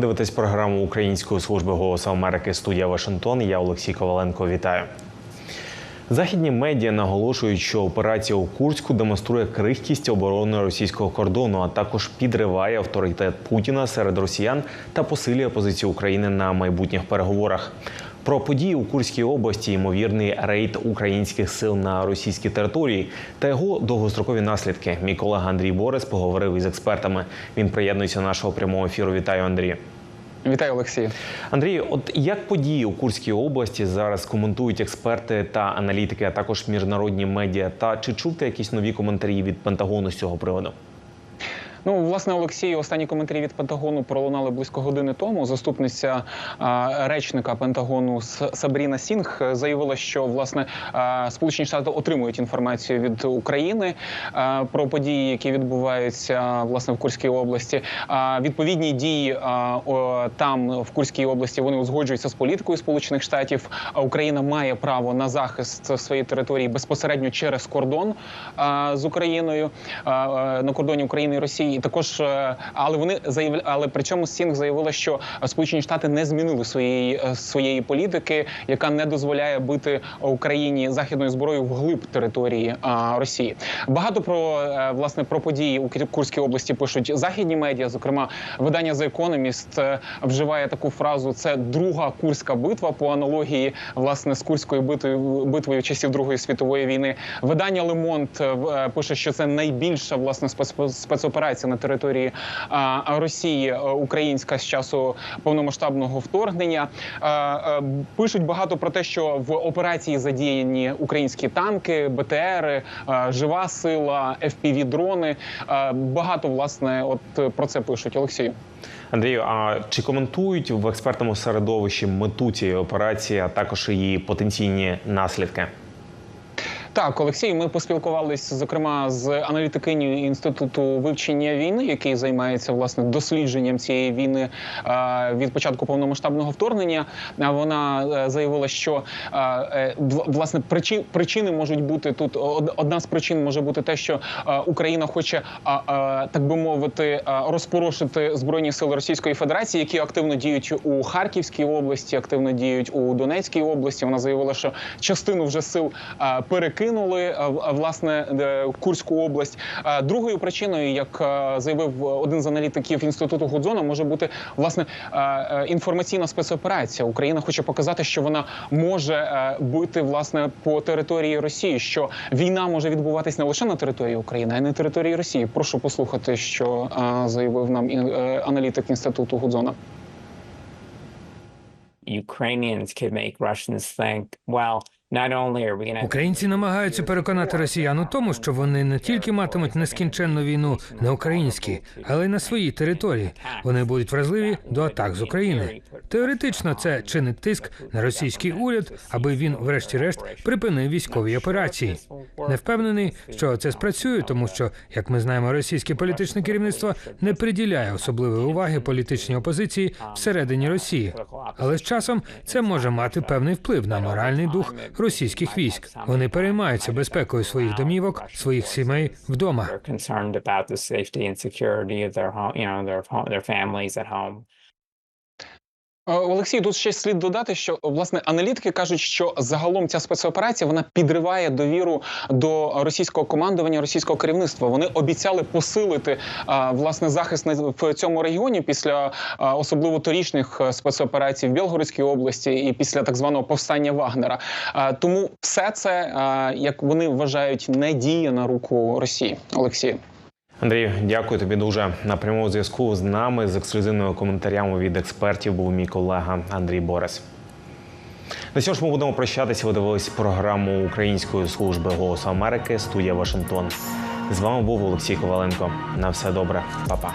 дивитесь програму Української служби голосу Америки студія Вашингтон. Я Олексій Коваленко. Вітаю. Західні медіа наголошують, що операція у Курську демонструє крихкість оборони російського кордону, а також підриває авторитет Путіна серед росіян та посилює позицію України на майбутніх переговорах. Про події у Курській області, ймовірний рейд українських сил на російській території та його довгострокові наслідки. Мій колега Андрій Борис поговорив із експертами. Він приєднується до нашого прямого ефіру. Вітаю, Андрій. Вітаю, Олексій. Андрій, от як події у Курській області зараз коментують експерти та аналітики, а також міжнародні медіа? Та чи чув ти якісь нові коментарі від Пентагону з цього приводу? Ну, власне, Олексій, останні коментарі від Пентагону пролунали близько години тому. Заступниця а, речника Пентагону Сабріна Сінг заявила, що власне а, Сполучені Штати отримують інформацію від України а, про події, які відбуваються власне в Курській області. А, відповідні дії а, о, там в Курській області вони узгоджуються з політикою Сполучених Штатів. А Україна має право на захист своєї території безпосередньо через кордон а, з Україною а, на кордоні України і Росії. І також, е, але вони заявля, але при Сінг заявила, що Сполучені Штати не змінили своєї е, своєї політики, яка не дозволяє бити Україні західною зброєю вглиб території а, Росії. Багато про е, власне про події у Курській області пишуть західні медіа. Зокрема, видання The Economist е, вживає таку фразу: це друга курська битва по аналогії власне з курською битвою битвою часів Другої світової війни. Видання е, е, пише, що це найбільша власне спец- спецоперація на території Росії е, українська з часу повномасштабного вторгнення. Е, е, Пишуть багато про те, що в операції задіяні українські танки, БТРи, е, жива сила, fpv дрони Багато власне, от е, про це пишуть Олексію. Андрію, а чи коментують в експертному середовищі мету цієї операції, а також її потенційні наслідки? Так, Олексій, ми поспілкувалися зокрема з аналітикинею інституту вивчення війни, який займається власне дослідженням цієї війни е, від початку повномасштабного вторгнення. Вона е, заявила, що е, вла- власне причин, причини можуть бути тут. Одна з причин може бути те, що Україна хоче, так би мовити, розпорошити збройні сили Російської Федерації, які активно діють у Харківській області, активно діють у Донецькій області. Вона заявила, що частину вже сил перекинули е, в- власне е, Курську область. Е, Другою причиною, як е, заявив один з аналітиків інституту Гудзона, може бути власне е, е, інформаційна спецоперація. Україна хоче показати, що вона може е, бити власне по території Росії, що війна може відбуватись не лише на території України, а й на території Росії. Прошу послухати, що е, заявив нам е, аналітик інституту Гудзона. Ukrainians could make Russians think, well, Українці намагаються переконати росіян у тому, що вони не тільки матимуть нескінченну війну на українській, але й на своїй території. Вони будуть вразливі до атак з України. Теоретично це чинить тиск на російський уряд, аби він, врешті-решт, припинив військові операції. Не впевнений, що це спрацює, тому що, як ми знаємо, російське політичне керівництво не приділяє особливої уваги політичній опозиції всередині Росії. Але з часом це може мати певний вплив на моральний дух російських військ. Вони переймаються безпекою своїх домівок, своїх сімей вдома. Олексій, тут ще слід додати, що власне аналітики кажуть, що загалом ця спецоперація вона підриває довіру до російського командування, російського керівництва. Вони обіцяли посилити власне захист в цьому регіоні після особливо торічних е, спецоперацій в Білгородській області і після так званого повстання Вагнера. Тому все це, як вони вважають, не діє на руку Росії. Олексій. Андрій, дякую тобі дуже. На прямому зв'язку з нами з ексклюзивними коментарями від експертів був мій колега Андрій Борис. На цьому ж ми будемо прощатися. Ви дивились програму Української служби голосу Америки. Студія Вашингтон. З вами був Олексій Коваленко. На все добре, Па-па.